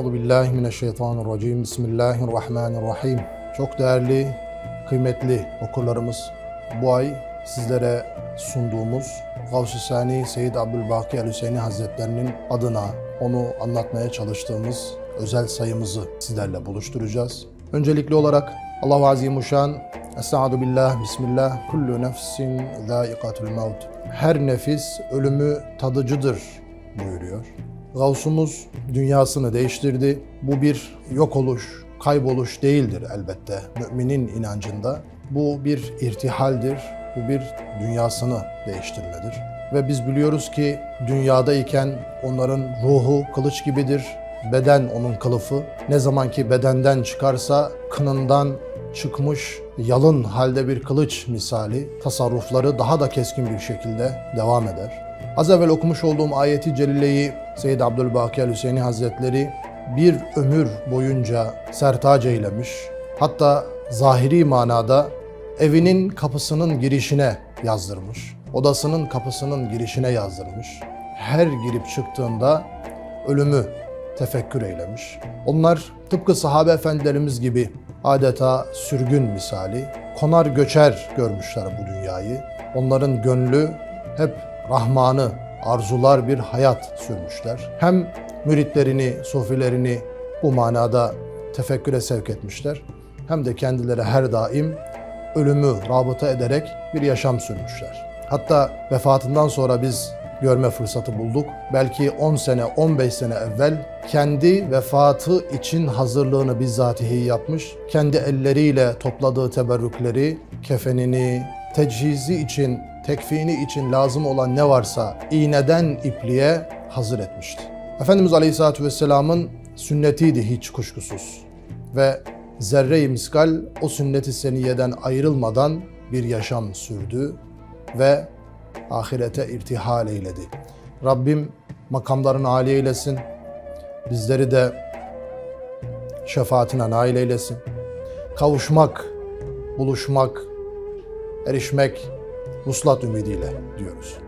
Euzu billahi mineşşeytanirracim. Bismillahirrahmanirrahim. Çok değerli, kıymetli okurlarımız, bu ay sizlere sunduğumuz Gavs-ı Sani Seyyid Abdülbaki El-Hüseyini Hazretlerinin adına onu anlatmaya çalıştığımız özel sayımızı sizlerle buluşturacağız. Öncelikli olarak Allah-u Azimuşşan Estaizu billah, bismillah, kullu nefsin zâikatul mevt. Her nefis ölümü tadıcıdır buyuruyor. Gavsumuz dünyasını değiştirdi. Bu bir yok oluş, kayboluş değildir elbette müminin inancında. Bu bir irtihaldir, bu bir dünyasını değiştirmedir. Ve biz biliyoruz ki dünyadayken onların ruhu kılıç gibidir, beden onun kılıfı. Ne zaman ki bedenden çıkarsa kınından çıkmış yalın halde bir kılıç misali tasarrufları daha da keskin bir şekilde devam eder. Az evvel okumuş olduğum ayeti celileyi Seyyid Abdülbaki el-Hüseyini Hazretleri bir ömür boyunca sertac eylemiş. Hatta zahiri manada evinin kapısının girişine yazdırmış. Odasının kapısının girişine yazdırmış. Her girip çıktığında ölümü tefekkür eylemiş. Onlar tıpkı sahabe efendilerimiz gibi adeta sürgün misali, konar göçer görmüşler bu dünyayı. Onların gönlü hep Rahman'ı arzular bir hayat sürmüşler. Hem müritlerini, sofilerini bu manada tefekküre sevk etmişler. Hem de kendileri her daim ölümü rabıta ederek bir yaşam sürmüşler. Hatta vefatından sonra biz görme fırsatı bulduk. Belki 10 sene, 15 sene evvel kendi vefatı için hazırlığını bizzatihi yapmış. Kendi elleriyle topladığı teberrükleri, kefenini, tecihizi için, tekfini için lazım olan ne varsa iğneden ipliğe hazır etmişti. Efendimiz Aleyhisselatü Vesselam'ın sünnetiydi hiç kuşkusuz. Ve zerre-i miskal o sünnet-i seniyeden ayrılmadan bir yaşam sürdü ve ahirete irtihal eyledi. Rabbim makamlarını âli eylesin. Bizleri de şefaatine nail eylesin. Kavuşmak, buluşmak, erişmek vuslat ümidiyle diyoruz.